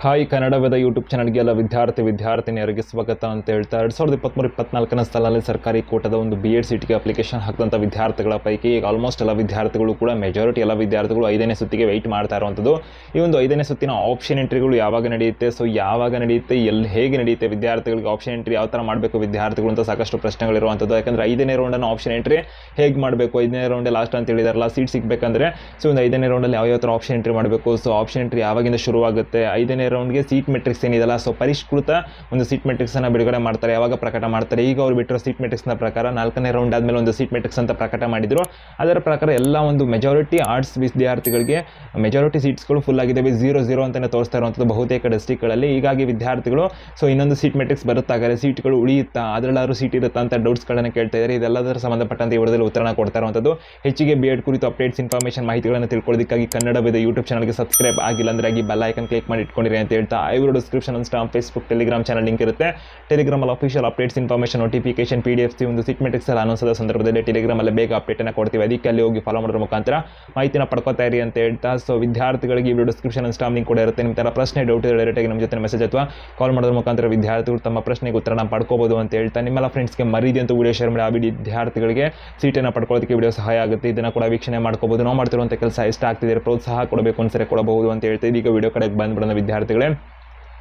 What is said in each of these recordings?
Hi Kannada Veda YouTube ಚಾನಲ್ಗೆ ಎಲ್ಲ ವಿದ್ಯಾರ್ಥಿ ವಿದ್ಯಾರ್ಥಿನಿಯರಿಗೆ ಸ್ವಾಗತ ಅಂತ ಹೇಳ್ತಾ ಎರಡು ಸಾವಿರದ ಇಪ್ಪತ್ತ್ಮೂರು ಇಪ್ಪತ್ನಾಲ್ಕನೇ ಸಾಲಲ್ಲಿ ಸರ್ಕಾರಿ ಕೋಟದ ಒಂದು ಬಿ ಎಡ್ ಸೀಟ್ಗೆ ಅಪ್ಲಿಕೇಶನ್ ಹಾಕಿದಂಥ ವಿದ್ಯಾರ್ಥಿಗಳ ಪೈಕಿ ಈಗ ಆಲ್ಮೋಸ್ಟ್ ಎಲ್ಲ ವಿದ್ಯಾರ್ಥಿಗಳು ಕೂಡ ಮೆಜಾರಿಟಿ ಎಲ್ಲ ವಿದ್ಯಾರ್ಥಿಗಳು ಐದನೇ ಸುತ್ತಿಗೆ ವೆಯ್ಟ್ ಮಾಡ್ತಾ ಇರುವಂಥದ್ದು. ಈ ಒಂದು ಐದನೇ ಸುತ್ತಿನ ಆಪ್ಷನ್ ಎಂಟ್ರಿಗಳು ಯಾವಾಗ ನಡೆಯುತ್ತೆ? ಸೊ ಯಾವಾಗ ನಡೆಯುತ್ತೆ? ಎಲ್ಲಿ ಹೇಗೆ ನಡೆಯುತ್ತೆ? ವಿದ್ಯಾರ್ಥಿಗಳಿಗೆ ಆಪ್ಷನ್ ಎಂಟ್ರಿ ಯಾವ ಥರ ಮಾಡಬೇಕು ವಿದ್ಯಾರ್ಥಿಗಳು ಅಂತ ಸಾಕಷ್ಟು ಪ್ರಶ್ನೆಗಳಿರುವಂಥದ್ದು ಯಾಕಂದರೆ ಐದನೇ ರೌಂಡನ್ನು ಆಪ್ಷನ್ ಎಂಟ್ರಿ ಹೇಗೆ ಮಾಡಬೇಕು? ಐದನೇ ರೌಂಡೇ ಲಾಸ್ಟ್ ಅಂತ ಹೇಳಿದಾರಲ್ಲ ಸೀಟ್ ಸಿಗಬೇಕಂದ್ರೆ. ಸೊ ಒಂದು ಐದನೇ ರೌಂಡಲ್ಲಿ ಯಾವ ಯಾವ ಥರ ಆಪ್ಷನ್ ಎಂಟ್ರಿ ಮಾಡಬೇಕು? ಸೊ ಆಪ್ಷನ್ ಎಂಟ್ರಿ ಯಾವಾಗಿಂದ ಶುರುವಾಗುತ್ತೆ? ಐದನೇ ರೌಂಡ್ಗೆ ಸೀಟ್ ಮೆಟ್ರಿಕ್ಸ್ ಏನಿದೆಲ್ಲ ಸೊ ಪರಿಷ್ಕೃತ ಒಂದು ಸೀಟ್ ಮೆಟ್ರಿಕ್ಸನ್ನು ಬಿಡುಗಡೆ ಮಾಡ್ತಾರೆ, ಯಾವಾಗ ಪ್ರಕಟ ಮಾಡ್ತಾರೆ, ಈಗ ಅವ್ರು ಬಿಟ್ಟಿರೋ ಸೀಟ್ ಮೆಟ್ರಿಕ್ಸ್ನ ಪ್ರಕಾರ ನಾಲ್ಕನೇ ರೌಂಡ್ ಆದಮೇಲೆ ಒಂದು ಸೀಟ್ ಮೆಟ್ರಿಕ್ಸ್ ಅಂತ ಪ್ರಕಟ ಮಾಡಿದ್ರು. ಅದರ ಪ್ರಕಾರ ಎಲ್ಲ ಒಂದು ಮೆಜಾರಿಟಿ ಆರ್ಟ್ಸ್ ವಿದ್ಯಾರ್ಥಿಗಳಿಗೆ ಮೆಜಾರಿಟಿ ಸೀಟ್ಸ್ಗಳು ಫುಲ್ ಆಗಿದ್ದಾವೆ ಝೀರೋ ಝೀರೋ ಅಂತಲೇ ತೋರಿಸ್ತಾ ಇರುವಂಥದ್ದು ಬಹುತೇಕ ಡಿಸ್ಟಿಕ್ಗಳಲ್ಲಿ ಹೀಗಾಗಿ ವಿದ್ಯಾರ್ಥಿಗಳು ಸೊ ಇನ್ನೊಂದು ಸೀಟ್ ಮೆಟ್ರಿಕ್ಸ್ ಬರುತ್ತಾಗಾರೆ ಸೀಟ್ಗಳು ಉಳಿಯುತ್ತಾ, ಅದರಲ್ಲಾದ್ರೂ ಸೀಟ್ ಇರುತ್ತಾ ಅಂತ ಡೌಟ್ಸ್ಗಳನ್ನು ಕೇಳ್ತಾ ಇದ್ದಾರೆ. ಇದೆಲ್ಲದರ ಸಂಬಂಧಪಟ್ಟಂತೆ ಈ ವಿಡಿಯೋದಲ್ಲಿ ಉತ್ತರನ ಕೊಡ್ತಾ ಇರುವಂಥದ್ದು ಹೆಚ್ಚಿಗೆ ಬಿ ಎಡ್ ಕುರಿತು ಅಪ್ಡೇಟ್ಸ್ ಇನ್ಫಾರ್ಮೇಷನ್ ಮಾಹಿತಿಗಳನ್ನು ತಿಳ್ಕೊಳ್ಳೋದಕ್ಕಾಗಿ ಕನ್ನಡ ವೇದ ಯೂಟ್ಯೂಬ್ ಚಾನಲ್ಗೆ ಸಬ್ಸ್ಕ್ರೈಬ್ ಆಗಿಲ್ಲ ಅಂದ್ರೆ ಆಗಿ ಬೆಲ್ ಐಕನ್ ಕ್ಲಿಕ್ ಮಾಡಿ ಇಟ್ಕೊಂಡಿರಿ. ಅಂತ ಹೇಳ್ತಾ I video description Instagram Facebook Telegram channel link ಇರುತ್ತೆ. ಟೆಲಿಗ್ರಾಮಲ್ಲಿ official updates information notification P D F ಒಂದು ಸಿಟ್ ಮೆಟ್ರಿಕ್ಸ್ ಎಲ್ಲ ಅನುಸದ ಸಂದರ್ಭದಲ್ಲಿ ಟೆಲಿಗ್ರಾಮಲ್ಲಿ ಬೇಗ ಅಪ್ಡೇಟನ್ನು ಕೊಡ್ತೀವಿ. ಅದಕ್ಕೆ ಅಲ್ಲಿ ಹೋಗಿ ಫಾಲೋ ಮಾಡೋದ್ರ ಮುಖಾಂತರ ಮಾಹಿತಿನ ಪಡ್ಕೋತಾ ಇರಿ ಅಂತ ಹೇಳ್ತಾ. ಸೊ ವಿದ್ಯಾರ್ಥಿಗಳಿಗೆ ಈ ವಿಡಿಯೋ ಡಿಸ್ಕ್ರಿಪ್ಷನ್ ಇನ್ಸ್ಟಾಮ್ ಲಿಂಕ್ ಕೂಡ ಇರುತ್ತೆ. ನಿಮ್ಮ ಥರ ಪ್ರಶ್ನೆ ಡೌಟ್ ಡೈರೆಕ್ಟಾಗಿ ನಮ್ಮ ಜೊತೆ ಮೆಸೇಜ್ ಅಥವಾ ಕಾಲ್ ಮಾಡೋದ್ರ ಮುಖಾಂತರ ವಿದ್ಯಾರ್ಥಿಗಳು ತಮ್ಮ ಪ್ರಶ್ನೆಗೆ ಉತ್ತರನ ಪಡ್ಕೋಬೋದು ಅಂತ ಹೇಳ್ತಾ. ನಿಮ್ಮೆಲ್ಲ ಫ್ರೆಂಡ್ಸ್ಗೆ ಮರೀದಿ ಅಂತ ವಿಡಿಯೋ ಶೇರ್ ಮಾಡಿ. ಆ ವಿದ್ಯಾರ್ಥಿಗಳಿಗೆ ಸೀಟನ್ನು ಪಡ್ಕೊಳ್ಳೋದಕ್ಕೆ ವಿಡಿಯೋ ಸಹಾಯ ಆಗುತ್ತೆ. ಇದನ್ನು ಕೂಡ ವೀಕ್ಷಣೆ ಮಾಡ್ಕೋಬಹುದು ನಾವು ಮಾಡ್ತಿರುವಂಥ ಕೆಲಸ ಇಷ್ಟ ಆಗ್ತಿದೆ, ಪ್ರೋತ್ಸಾಹ ಕೊಡಬೇಕು ಅನ್ಸರೆ ಕೊಡಬಹುದು ಅಂತ ಹೇಳ್ತಾ. ಇದೀಗ ವಿಡಿಯೋ ಕಡೆಗೆ ಬಂದ್ಬಿಡೋಣ ವಿದ್ಯಾರ್ಥಿಗಳೇ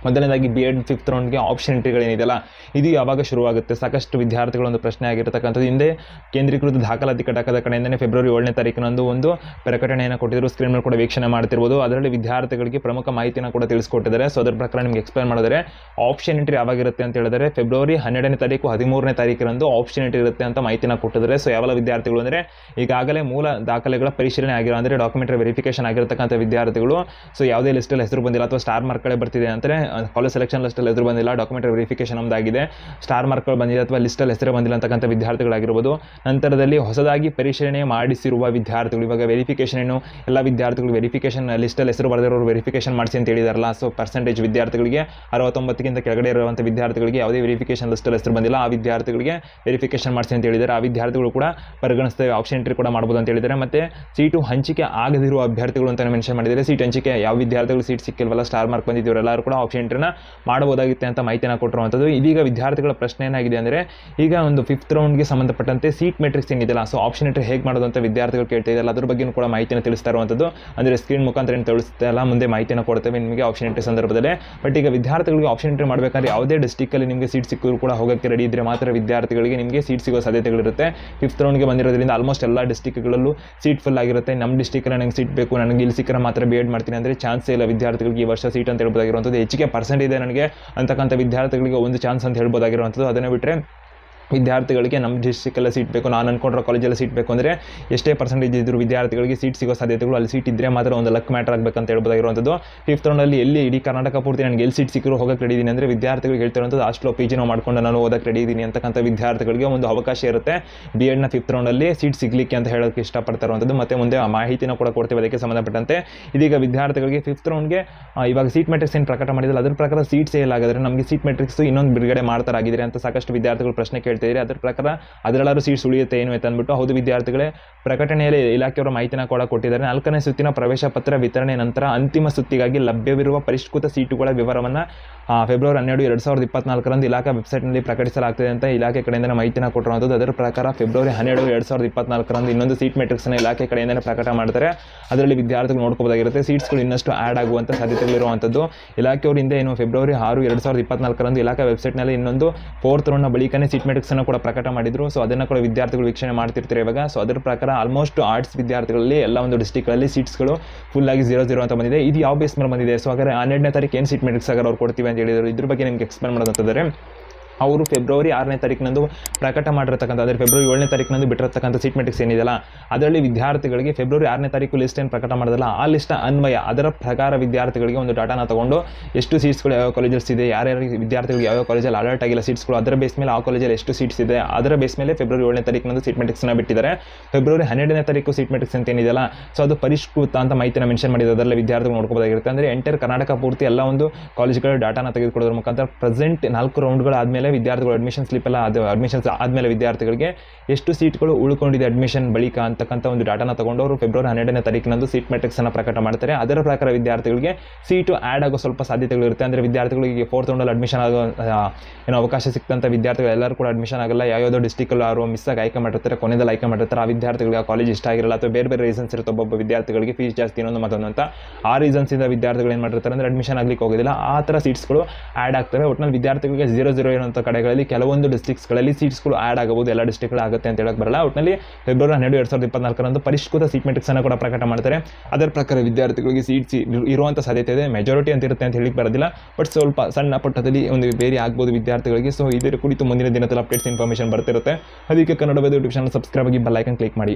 ಮೊದಲನೇದಾಗಿ ಬಿ ಎಡ್ ಫಿಫ್ತ್ ರೌಂಡ್ಗೆ ಆಪ್ಷನ್ ಎಂಟ್ರಿಗಳೇನಿದೆಯಲ್ಲ ಇದು ಯಾವಾಗ ಶುರುವಾಗುತ್ತೆ? ಸಾಕಷ್ಟು ವಿದ್ಯಾರ್ಥಿಗಳೊಂದು ಪ್ರಶ್ನೆ ಆಗಿರತಕ್ಕಂಥದ್ದು. ಹಿಂದೆ ಕೇಂದ್ರೀಕೃತ ದಾಖಲಾತಿ ಘಟಕದ ಕಡೆಯಿಂದನೇ ಫೆಬ್ರವರಿ ಏಳನೇ ತಾರೀಕಿನಂದು ಒಂದು ಪ್ರಕಟಣೆಯನ್ನು ಕೊಟ್ಟಿದ್ರು. ಸ್ಕ್ರೀನ್ ಮೇಲೆ ಕೂಡ ವೀಕ್ಷಣೆ ಮಾಡ್ತಿರ್ಬೋದು. ಅದರಲ್ಲಿ ವಿದ್ಯಾರ್ಥಿಗಳಿಗೆ ಪ್ರಮುಖ ಮಾಹಿತಿನ ಕೂಡ ತಿಳಿಸ್ಕೊಟ್ಟಿದ್ದಾರೆ. ಸೊ ಅದರ ಪ್ರಕಾರ ನಿಮ್ಗೆ ಎಕ್ಸ್ಪ್ಲೈನ್ ಮಾಡಿದರೆ ಆಪ್ಷನ್ ಎಂಟ್ರಿ ಯಾವಾಗಿರುತ್ತೆ ಅಂತ ಹೇಳಿದರೆ ಫೆಬ್ರವರಿ ಹನ್ನೆರಡನೇ ತಾರೀಕು ಹದಿಮೂರನೇ ತಾರೀಕಿನಂದು ಆಪ್ಷನ್ ಎಂಟ್ರಿ ಇರುತ್ತೆ ಅಂತ ಮಾಹಿತಿನ ಕೊಟ್ಟಿದ್ದಾರೆ. ಸೊ ಯಾವೆಲ್ಲ ವಿದ್ಯಾರ್ಥಿಗಳು ಅಂದರೆ, ಈಗಾಗಲೇ ಮೂಲ ದಾಖಲೆಗಳ ಪರಿಶೀಲನೆ ಆಗಿರೋ, ಅಂದರೆ ಡಾಕ್ಯುಮೆಂಟ್ರಿ ವೆರಿಫಿಕೇಶನ್ ಆಗಿರತಕ್ಕಂಥ ವಿದ್ಯಾರ್ಥಿಗಳು. ಸೊ ಯಾವುದೇ ಲಿಸ್ಟಲ್ಲಿ ಹೆಸರು ಬಂದಿಲ್ಲ ಅಥವಾ ಸ್ಟಾರ್ ಮಾರ್ಕ್ಗಳೇ ಬರ್ತಿದೆ ಅಂದರೆ ಕಾಲೇಜ್ ಸೆಲೆಕ್ಷನ್ ಲಿಸ್ಟಲ್ಲಿ ಹೆಸರು ಬಂದಿಲ್ಲ ಡಾಕ್ಯುಮೆಂಟ್ ವೆರಿಫಿಕೇಶನ್ ನಮ್ಮದಾಗಿದೆ ಸ್ಟಾರ್ ಮಾರ್ಕ್ಗಳು ಬಂದಿದೆ ಅಥವಾ ಲಿಸ್ಟಲ್ಲಿ ಹೆಸರು ಬಂದಿಲ್ಲ ಅಂತಕ್ಕಂಥ ವಿದ್ಯಾರ್ಥಿಗಳಾಗಿರ್ಬೋದು. ನಂತರದಲ್ಲಿ ಹೊಸದಾಗಿ ಪರಿಶೀಲನೆ ಮಾಡಿಸಿರುವ ವಿದ್ಯಾರ್ಥಿಗಳು, ಇವಾಗ ವೆರಿಫಿಕೇಶನ್ ಏನು, ಎಲ್ಲ ವಿದ್ಯಾರ್ಥಿಗಳು ವೆರಿಫಿಕೇಶನ್ ಲಿಸ್ಟಲ್ಲಿ ಹೆಸರು ಬರೆದಿರೋರು ವೆರಿಫಿಕೇಶನ್ ಮಾಡಿಸಿ ಅಂತ ಹೇಳಿದಾರಲ್ಲ ಸೊ ಪರ್ಸೆಂಟೇಜ್ ವಿದ್ಯಾರ್ಥಿಗಳಿಗೆ ಅರವತ್ತೊಂಬತ್ತಕ್ಕಿಂತ ಕೆಳಗಡೆ ಇರುವಂಥ ವಿದ್ಯಾರ್ಥಿಗಳಿಗೆ ಯಾವುದೇ ವೆರಿಫಿಕೇಶನ್ ಲಿಸ್ಟಲ್ಲಿ ಹೆಸರು ಬಂದಿಲ್ಲ, ಆ ವಿದ್ಯಾರ್ಥಿಗಳಿಗೆ ವೆರಿಫಿಕೇಶನ್ ಮಾಡಿಸಿ ಅಂತ ಹೇಳಿದ್ದಾರೆ ಆ ವಿದ್ಯಾರ್ಥಿಗಳು ಕೂಡ ಪರಿಗಣಿಸ್ತೇವೆ ಆಪ್ಷನ್ ಎಂಟ್ರಿ ಕೂಡ ಮಾಡ್ಬೋದು ಅಂತ ಹೇಳಿದ್ದಾರೆ ಮತ್ತು ಸೀಟು ಹಂಚಿಕೆ ಆಗದಿರುವ ಅಭ್ಯರ್ಥಿಗಳು ಅಂತ ಮೆನ್ಷನ್ ಮಾಡಿದ್ದಾರೆ. ಸೀಟ್ ಹಂಚಿಕೆ, ಯಾವ ವಿದ್ಯಾರ್ಥಿಗಳು ಸೀಟ್ ಸಿಕ್ಕಿಲ್ವಲ್ಲ ಸ್ಟಾರ್ ಮಾರ್ಕ್ ಬಂದಿದ್ದೀವರೆಲ್ಲರೂ ಕೂಡ ಆಪ್ಷನ್ ಎಂಟ್ರಿನ ಮಾಡಬಹುದಾಗಿತ್ತೆ ಅಂತ ಮಾಹಿತಿನ ಕೊಟ್ಟಿರುವಂಥದ್ದು. ಇದೀಗ ವಿದ್ಯಾರ್ಥಿಗಳ ಪ್ರಶ್ನೆ ಏನಾಗಿದೆ ಅಂದರೆ, ಈಗ ಒಂದು ಫಿಫ್ತ್ ರೌಂಡ್ಗೆ ಸಂಬಂಧಪಟ್ಟಂತೆ ಸೀಟ್ ಮೆಟ್ರಿಕ್ಸ್ ಏನಿದೆಯಲ್ಲ ಸೊ ಆಪ್ಷನ್ ಎಂಟ್ರಿ ಹೇಗೆ ಮಾಡೋದು ಅಂತ ವಿದ್ಯಾರ್ಥಿಗಳು ಕೇಳ್ತಾ ಇದ್ದಾರೆ. ಅದ್ರ ಬಗ್ಗೆ ಕೂಡ ಮಾಹಿತಿಯನ್ನು ತಿಳಿಸ್ತಾ ಇರುವಂಥದ್ದು. ಅಂದರೆ ಸ್ಕ್ರೀನ್ ಮುಖಾಂತರ ಏನು ತಿಳಿಸ್ತಾ ಮುಂದೆ ಮಾಹಿತಿಯನ್ನು ಕೊಡ್ತೇವೆ ನಿಮಗೆ ಆಪ್ಷನ್ ಎಂಟ್ರಿ ಸಂದರ್ಭದಲ್ಲಿ. ಬಟ್ ಈಗ ವಿದ್ಯಾರ್ಥಿಗಳಿಗೆ ಆಪ್ಷನ್ ಎಂಟ್ರಿ ಮಾಡಬೇಕಾದ್ರೆ ಯಾವುದೇ ಡಿಸ್ಟಿಕಲ್ಲಿ ನಿಮಗೆ ಸೀಟ್ ಸಿಕ್ಕಿದ್ರು ಕೂಡ ಹೋಗೋಕ್ಕೆ ರೆಡಿ ಇದ್ದರೆ ಮಾತ್ರ ವಿದ್ಯಾರ್ಥಿಗಳಿಗೆ ನಿಮಗೆ ಸೀಟ್ ಸಿಗೋ ಸಾಧ್ಯತೆಗಳಿರುತ್ತೆ ಫಿಫ್ತ್ ರೌಂಡ್ಗೆ ಬಂದಿರೋದ್ರಿಂದ ಆಲ್ಮೋಸ್ಟ್ ಎಲ್ಲ ಡಿಸ್ಟಿಕ್ಗಳಲ್ಲೂ ಸೀಟ್ ಫುಲ್ ಆಗಿರುತ್ತೆ. ನಮ್ಮ ಡಿಸ್ಟಿಕಲ್ಲಿ ನನಗೆ ಸೀಟ್ ಬೇಕು, ನನಗೆ ಇಲ್ಲಿ ಸಿಕ್ಕರೆ ಮಾತ್ರ ಬಿ ಎಡ್ ಮಾಡ್ತೀನಿ ಅಂದರೆ ಚಾನ್ಸೇ ಇಲ್ಲ ವಿದ್ಯಾರ್ಥಿಗಳಿಗೆ ಈ ವರ್ಷ ಸೀಟ್ ಅಂತ ಹೇಳ್ಬೋದಾಗಿರುವಂಥದ್ದು. ಹೆಚ್ಚಿಗೆ ಪರ್ಸೆಂಟ್ ಇದೆ ನನಗೆ ಅಂತಕ್ಕಂಥ ವಿದ್ಯಾರ್ಥಿಗಳಿಗೆ ಒಂದು ಚಾನ್ಸ್ ಅಂತ ಹೇಳ್ಬೋದಾಗಿರುವಂಥದ್ದು. ಅದನ್ನು ಬಿಟ್ಟರೆ ವಿದ್ಯಾರ್ಥಿಗಳಿಗೆ ನಮ್ಮ ಡಿಸ್ಟಿಕಲ್ಲೇ ಸೀಟ್ ಬೇಕು, ನಾನು ಅಂದ್ಕೊಂಡಿರೋ ಕಾಲೇಜಲ್ಲಿ ಸೀಟ್ ಬೇಕು ಅಂದರೆ ಎಷ್ಟೇ ಪರ್ಸೆಂಟೇಜ್ ಇದ್ದರೂ ವಿದ್ಯಾರ್ಥಿಗಳಿಗೆ ಸೀಟ್ ಸಿಗೋ ಸಾಧ್ಯತೆಗಳು ಅಲ್ಲಿ ಸೀಟ್ ಇದ್ದರೆ ಮಾತ್ರ ಒಂದು ಲಕ್ ಮ್ಯಾಟರ್ ಆಗಬೇಕಂತ ಹೇಳ್ಬೋದಾಗಿರುವಂಥದ್ದು. ಫಿಫ್ತ್ ರೌಂಡಲ್ಲಿ ಎಲ್ಲಿ ಇಡೀ ಕರ್ನಾಟಕ ಪೂರ್ತಿ ನನಗೆ ಎಲ್ಲಿ ಸೀಟ್ ಸಿಕ್ಕರೂ ಹೋಗಕ್ಕೆ ರೆಡಿ ಇದ್ದೀನಿ ಅಂದರೆ ವಿದ್ಯಾರ್ಥಿಗಳಿಗೆ ಹೇಳ್ತಿರುವಂಥದ್ದು ಹಾಸ್ಟೆಲ್ ಪಿ ಜಿನೋ ಮಾಡ್ಕೊಂಡು ನಾನು ಓದಕ್ಕೆ ರೆಡಿ ಇದ್ದೀನಿ ಅಂತಕ್ಕಂಥ ವಿದ್ಯಾರ್ಥಿಗಳಿಗೆ ಒಂದು ಅವಕಾಶ ಇರುತ್ತೆ. ಬಿ ಎಡ್ನ ಫಿಫ್ತ್ ರೌಂಡಲ್ಲಿ ಸೀಟ್ ಸಿಗಲಿಕ್ಕೆ ಅಂತ ಹೇಳೋಕ್ಕೆ ಇಷ್ಟಪಡ್ತಾ ಇರುವಂಥದ್ದು. ಮತ್ತು ಮುಂದೆ ಆ ಮಾಹಿತಿನ ಕೂಡ ಕೊಡ್ತೇವೆ ಅದಕ್ಕೆ ಸಂಬಂಧಪಟ್ಟಂತೆ. ಇದೀಗ ವಿದ್ಯಾರ್ಥಿಗಳಿಗೆ ಫಿಫ್ತ್ ರೌಂಡ್ಗೆ ಇವಾಗ ಸೀಟ್ ಮೆಟ್ರಿಕ್ಸ್ ಏನು ಪ್ರಕಟ ಮಾಡಿದ್ರೆ ಅದರ ಪ್ರಕಾರ ಸೀಟ್ ಸೇಲ್ ಆಗಿದ್ರೆ ನಮಗೆ ಸೀಟ್ ಮೆಟ್ರಿಕ್ಸ್ ಇನ್ನೊಂದು ಬಿಡುಗಡೆ ಮಾಡ್ತಾರಾಗಿದ್ದಾರೆ ಅಂತ ಸಾಕಷ್ಟು ವಿದ್ಯಾರ್ಥಿಗಳು ಪ್ರಶ್ನೆ ಕೇಳ್ತಿದ್ದಾರೆ ಅದರ ಪ್ರಕಾರ ಅದರಲ್ಲಾದ್ರೂ ಸೀಟ್ಸ್ ಉಳಿಯುತ್ತೆ ಏನು ಅಂತ ಅಂದ್ಬಿಟ್ಟು ಹೌದು ವಿದ್ಯಾರ್ಥಿಗಳೇ, ಪ್ರಕಟಣೆಯಲ್ಲಿ ಇಲಾಖೆಯವರು ಮಾಹಿತಿನ ಕೂಡ ಕೊಟ್ಟಿದ್ದಾರೆ. ನಾಲ್ಕನೇ ಸುತ್ತಿನ ಪ್ರವೇಶ ಪತ್ರ ವಿತರಣೆ ನಂತರ ಅಂತಿಮ ಸುತ್ತಿಗಾಗಿ ಲಭ್ಯವಿರುವ ಪರಿಷ್ಕೃತ ಸೀಟುಗಳ ವಿವರವನ್ನು ಫೆಬ್ರವರಿ ಹನ್ನೆರಡು ಎರಡು ಸಾವಿರದ ಇಪ್ಪತ್ನಾಲ್ಕರಂದು ಇಲಾಖೆ ವೆಬ್ಸೈಟ್ನಲ್ಲಿ ಪ್ರಕಟಿಸಲಾಗ್ತದೆ ಅಂತ ಇಲಾಖೆ ಕಡೆಯಿಂದ ಮಾಹಿತಿನ ಕೊಟ್ಟಿರುವಂಥದ್ದು. ಅದರ ಪ್ರಕಾರ ಫೆಬ್ರವರಿ ಹನ್ನೆರಡು ಎರಡು ಸಾವಿರದ ಇಪ್ಪತ್ನಾಲ್ಕರಂದು ಇನ್ನೊಂದು ಸೀಟ್ ಮೆಟ್ರಿಕ್ಸ್ನ ಇಲಾಖೆ ಕಡೆಯಿಂದ ಪ್ರಕಟ ಮಾಡ್ತಾರೆ. ಅದರಲ್ಲಿ ವಿದ್ಯಾರ್ಥಿಗಳು ನೋಡ್ಕೋಬೋದಾಗಿರುತ್ತೆ ಸೀಟ್ಸ್ಗಳು ಇನ್ನಷ್ಟು ಆ್ಯಡ್ ಆಗುವಂಥ ಸಾಧ್ಯತೆಗಳಿರುವಂಥದ್ದು. ಇಲಾಖೆಯವರಿಂದ ಏನು, ಫೆಬ್ರವರಿ ಆರು ಎರಡು ಸಾವಿರದ ಇಪ್ಪತ್ನಾಲ್ಕರಂದು ಇಲಾಖೆ ವೆಬ್ಸೈಟ್ನಲ್ಲಿ ಇನ್ನೊಂದು ಫೋರ್ತ್ ರೌಂಡ್ನ ಬಳಿಕನೇ ಸೀಟ್ ಮೆಟ್ರಿಕ್ಸನ್ನು ಕೂಡ ಪ್ರಕಟ ಮಾಡಿದ್ರು. ಸೊ ಅದನ್ನ ಕೂಡ ವಿದ್ಯಾರ್ಥಿಗಳು ವೀಕ್ಷಣೆ ಮಾಡ್ತಿರ್ತಾರೆ ಇವಾಗ. ಸೊ ಅದರ ಪ್ರಕಾರ ಆಲ್ಮೋಸ್ಟ್ ಆರ್ಟ್ಸ್ ವಿದ್ಯಾರ್ಥಿಗಳಲ್ಲಿ ಎಲ್ಲ ಒಂದು ಡಿಸ್ಟಿಕ್ಗಳಲ್ಲಿ ಸೀಟ್ಸ್ಗಳು ಫುಲ್ ಆಗಿ ಜೀರೋ ಜೀರೋ ಅಂತ ಬಂದಿದೆ. ಇದು ಯಾವ ಬೇಸ್ ಮೇಲೆ ಬಂದಿದೆ? ಸೊ ಹಾಗಾದ್ರೆ ಹನ್ನೆರಡನೇ ತಾರೀಕು ಏನು ಸೀಟ್ ಮೆಟ್ರಿಕ್ಸ್ ಆಗ ಅವ್ರು ಕೊಡ್ತೀವಿ ಅಂತ ಹೇಳಿದ್ರು. ಇದ್ರ ಬಗ್ಗೆ ನಿಮ್ಗೆ ಎಕ್ಸ್ಪ್ಲೇನ್ ಮಾಡೋದಂತಂದರೆ ಅವರು ಫೆಬ್ರವರಿ ಆರನೇ ತಾರೀಕಿನಂದು ಪ್ರಕಟ ಮಾಡಿರ್ತಕ್ಕಂಥ ಅಂದರೆ ಫೆಬ್ರವರಿ ಏಳನೇ ತಾರೀಕಿನಂದು ಬಿಟ್ಟಿರತಕ್ಕಂಥ ಸೀಟ್ ಮೆಟ್ರಿಕ್ಸ್ ಏನಿದೆಯಲ್ಲ, ಅದರಲ್ಲಿ ವಿದ್ಯಾರ್ಥಿಗಳಿಗೆ ಫೆಬ್ರವರಿ ಆರನೇ ತಾರೀಕು ಲಿಸ್ಟ್ ಏನು ಪ್ರಕಟ ಮಾಡೋದಲ್ಲ, ಆ ಲಿಸ್ಟ್ ಅನ್ವಯ, ಅದರ ಪ್ರಕಾರ ವಿದ್ಯಾರ್ಥಿಗಳಿಗೆ ಒಂದು ಡಾಟಾನ ತಗೊಂಡು ಎಷ್ಟು ಸೀಟ್ಸ್ಗಳು ಯಾವ ಕಾಲೇಜಸ್ ಇದೆ ಯಾರ್ಯಾರು ವಿದ್ಯಾರ್ಥಿಗಳಿಗೆ ಯಾವ ಕಾಲೇಜಲ್ಲಿ ಅಲರ್ಟ್ ಆಗಿಲ್ಲ ಸೀಟ್ಸ್ಗಳು ಅದರ ಬೇಸ್ ಮೇಲೆ ಆ ಕಾಲೇಜಲ್ಲಿ ಎಷ್ಟು ಸೀಟ್ಸ್ ಇದೆ, ಅದರ ಬೇಸ್ ಮೇಲೆ ಫೆಬ್ರವರಿ ಏಳನೇ ತಾರೀಕಿನಂದು ಸೀಟ್ ಮೆಟ್ರಿಕ್ಸ್ನ ಬಿಟ್ಟಿದ್ದಾರೆ. ಫೆಬ್ರವರಿ ಹನ್ನೆರಡನೇ ತಾರೀಕು ಸೀಟ್ ಮೆಟ್ರಿಕ್ಸ್ ಅಂತ ಏನಿದೆಯಲ್ಲ ಸೊ ಅದು ಪರಿಷ್ಕೃತ ಅಂತ ಮಾಹಿತಿನ ಮೆನ್ಷನ್ ಮಾಡಿದೆ ಅದರಲ್ಲಿ ವಿದ್ಯಾರ್ಥಿಗಳು ನೋಡ್ಕೋಬೋದಾಗಿರುತ್ತೆ ಅಂದರೆ ಎಂಟರ್ ಕರ್ನಾಟಕ ಪೂರ್ತಿ ಎಲ್ಲ ಒಂದು ಕಾಲೇಜ್ಗಳ ಡಾಟಾನ ತೆಗೆದುಕೊಳ್ಳೋದ್ರ ಮುಖಾಂತರ ಪ್ರೆಸೆಂಟ್ ನಾಲ್ಕು ರೌಂಡ್ಗಳು ಆದಮೇಲೆ ವಿದ್ಯಾರ್ಥಿಗಳು ಅಡ್ಮಿಷನ್ ಸ್ಲಿಪ್ ಎಲ್ಲ ಅದು ಅಡ್ಮಿಷನ್ಸ್ ಆದಮೇಲೆ ವಿದ್ಯಾರ್ಥಿಗಳಿಗೆ ಎಷ್ಟು ಸೀಟ್ಗಳು ಉಳ್ಕೊಂಡಿದೆ ಅಡ್ಮಿಷನ್ ಬಳಿಕ ಅಂತಕ್ಕಂಥ ಒಂದು ಡಾಟಾನ ತಗೊಂಡು ಅವರು ಫೆಬ್ರವರಿ ಹನ್ನೆರಡನೇ ತಾರೀಕಿನಂದು ಸೀಟ್ ಮೆಟ್ರಿಕ್ಸನ್ನು ಪ್ರಕಟ ಮಾಡ್ತಾರೆ. ಅದರ ಪ್ರಕಾರ ವಿದ್ಯಾರ್ಥಿಗಳಿಗೆ ಸೀಟು ಆ್ಯಡ್ ಆಗೋ ಸ್ವಲ್ಪ ಸಾಧ್ಯತೆಗಳಿರುತ್ತೆ ಅಂದರೆ ವಿದ್ಯಾರ್ಥಿಗಳಿಗೆ ಫೋರ್ತ್ ರೌಂಡಲ್ಲಿ ಅಡ್ಮಿಷನ್ ಆಗೋ ಏನೋ ಅವಕಾಶ ಸಿಕ್ತಂಥ ವಿದ್ಯಾರ್ಥಿಗಳು ಎಲ್ಲರೂ ಕೂಡ ಅಡ್ಮಿಷನ್ ಆಗಲ್ಲ. ಯಾವ್ಯಾವುದೋ ಡಿಸ್ಟಿಕಲ್ಲಿ ಮಿಸ್ ಆಗಿ ಆಯ್ಕೆ ಮಾಡಿರ್ತಾರೆ ಕೊನೆಯಲ್ಲಿ ಆಯ್ಕೆ ಮಾಡಿರ್ತಾರೆ. ಆ ವಿದ್ಯಾರ್ಥಿಗಳಿಗೆ ಆ ಕಾಲೇಜ್ ಇಷ್ಟ ಆಗಿರಲ್ಲ ಅಥವಾ ಬೇರೆ ಬೇರೆ ರೀಸನ್ಸ್ ಇರುತ್ತೆ. ಒಬ್ಬೊಬ್ಬ ವಿದ್ಯಾರ್ಥಿಗಳಿಗೆ ಫೀಸ್ ಜಾಸ್ತಿ ಇನ್ನೊಂದು ಮತ್ತೊಂದು ಅಂತ. ಆ ರೀಸನ್ಸಿಂದ ವಿದ್ಯಾರ್ಥಿಗಳು ಏನು ಮಾಡಿರ್ತಾರೆ ಅಂದರೆ ಅಡ್ಮಿಷನ್ ಆಗಲಿಕ್ಕೆ ಹೋಗೋದಿಲ್ಲ. ಆ ಥರ ಸೀಟ್ಸ್ಗಳು ಆ್ಯಡ್ ಆಗ್ತವೆ. ಒಟ್ಟಿನಲ್ಲಿ ವಿದ್ಯಾರ್ಥಿಗಳಿಗೆ ಜೀರೋ ಜೀರೋ ಇರುವಂಥ ಕಡೆಗಳಲ್ಲಿ ಕೆಲವೊಂದು ಡಿಸ್ಟ್ರಿಕ್ಸ್ಗಳಲ್ಲಿ ಸೀಟ್ಸ್ಗಳು ಆ್ಯಡ್ ಆಗಬಹುದು, ಎಲ್ಲ ಡಿಸ್ಟ್ರಿಕ್ಗಳು ಆಗುತ್ತೆ ಅಂತ ಹೇಳಕ್ಕೆ ಬರಲ್ಲ. ಒಟ್ಟಿನಲ್ಲಿ ಫೆಬ್ರವರಿ ಹನ್ನೆರಡು ಎರಡು ಸಾವಿರದ ಇಪ್ಪತ್ನಾಲ್ಕರಂದು ಪರಿಷ್ಕೃತ ಸೀಟ್ ಮೆಟ್ರಿಕ್ಸನ್ನು ಕೂಡ ಪ್ರಕಟ ಮಾಡ್ತಾರೆ. ಅದರ ಪ್ರಕಾರ ವಿದ್ಯಾರ್ಥಿಗಳಿಗೆ ಸೀಟ್ಸ್ ಇರುವಂಥ ಸಾಧ್ಯತೆ ಇದೆ. ಮೆಜಾರಿಟಿ ಅಂತ ಇರುತ್ತೆ ಅಂತ ಹೇಳಿಕ್ ಬರೋದಿಲ್ಲ. ಬಟ್ ಸ್ವಲ್ಪ ಸಣ್ಣ ಪಟ್ಟದಲ್ಲಿ ಒಂದು ಬೇರೆ ಆಗ್ಬೋದು ವಿದ್ಯಾರ್ಥಿಗಳಿಗೆ. ಸೊ ಇದರ ಕುರಿತು ಮುಂದಿನ ದಿನದಲ್ಲಿ ಅಪ್ಡೇಟ್ಸ್ ಇನ್ಫಾರ್ಮೇಷನ್ ಬರ್ತಿರುತ್ತೆ. ಅದಕ್ಕೆ ಕನ್ನಡ ಯೂಟ್ಯೂಬ್ ಚಾನಲ್ ಸಬ್ಸ್ಕ್ರೈಬ್ ಆಗಿ ಬೆಲ್ ಐಕನ್ ಕ್ಲಿಕ್ ಮಾಡಿ.